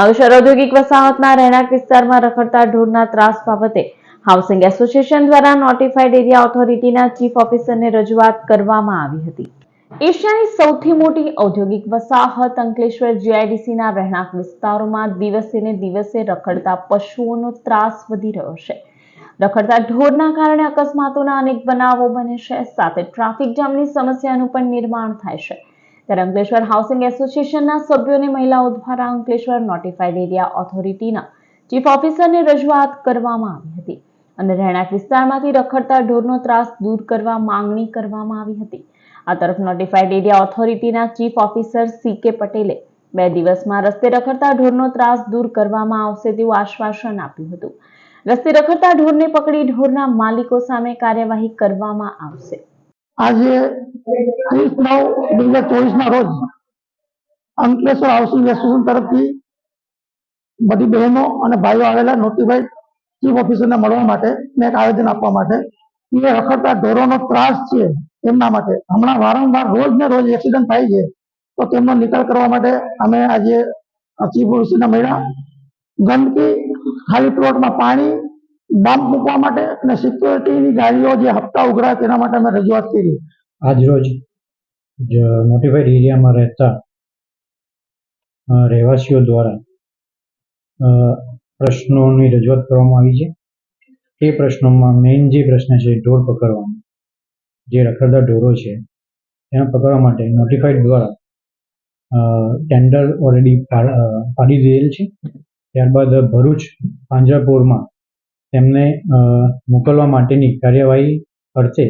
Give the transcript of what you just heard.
અંકલેશ્વર ઔદ્યોગિક વસાહતના રહેણાંક વિસ્તારમાં રખડતા ઢોરના ત્રાસ બાબતે હાઉસિંગ એસોસિએશન દ્વારા નોટિફાઈડ એરિયા ઓથોરિટીના ચીફ ઓફિસરને રજૂઆત કરવામાં આવી હતી. એશિયાની સૌથી મોટી ઔદ્યોગિક વસાહત અંકલેશ્વર જીઆઈડીસીના રહેણાંક વિસ્તારોમાં દિવસે ને દિવસે રખડતા પશુઓનો ત્રાસ વધી રહ્યો છે. રખડતા ઢોરના કારણે અકસ્માતોના અનેક બનાવો બને છે. સાથે ટ્રાફિક જામની સમસ્યાનું પણ નિર્માણ થાય છે. ત્યારે અંકલેશ્વર હાઉસિંગ એસોસિએશનના સભ્યો મહિલા મહિલાઓ દ્વારા અંકલેશ્વર નોટિફાઈડ એરિયા ઓથોરિટીના ચીફ ઓફિસરને રજૂઆત કરવામાં આવી હતી અને રહેણાંક વિસ્તારમાંથી રખડતા ઢોરનો ત્રાસ દૂર કરવા માંગણી કરવામાં આવી હતી. આ તરફ નોટિફાઈડ એરિયા ઓથોરિટીના ચીફ ઓફિસર સી કે પટેલે બે દિવસમાં રસ્તે રખડતા ઢોરનો ત્રાસ દૂર કરવામાં આવશે તેવું આશ્વાસન આપ્યું હતું. રસ્તે રખડતા ઢોરને પકડી ઢોરના માલિકો સામે કાર્યવાહી કરવામાં આવશે. આજે ત્રીસ નવ બે હજાર ચોવીસના રોજ અંકલેશ્વર હાઉસિંગ એસોસિએશન તરફથી બધી બહેનો અને ભાઈઓ આવેલા નોટિફાઈડ ચીફ ઓફિસરને મળવા માટે મેં એક આવેદન આપવા માટે એ રખડતા ઢોરોનો ત્રાસ છે એમના માટે. હમણાં વારંવાર રોજ ને રોજ એક્સિડન્ટ થાય છે. તો તેમનો નિકાલ કરવા માટે અમે આજે ચીફ ઓફિસરને મળ્યા. ગંદકી, ખાલી પ્લોટમાં પાણી ડમ્પ મૂકવા માટે અને સિક્યોરિટીની ગાડીઓ જે હપ્તા ઉઘરા તેના માટે અમે રજૂઆત કરી. આજરોજ નોટિફાઈડ એરિયામાં રહેતા રહેવાસીઓ દ્વારા પ્રશ્નોની રજૂઆત કરવામાં આવી છે. એ પ્રશ્નોમાં મેઇન જે પ્રશ્ન છે ઢોર પકડવાનો. જે રખડતા ઢોરો છે, એને પકડવા માટે નોટિફાઈડ દ્વારા ટેન્ડર ઓલરેડી પાડી દીધેલ છે. ત્યારબાદ ભરૂચ પાંજરાપોળમાં તેમને મોકલવા માટેની કાર્યવાહી અર્થે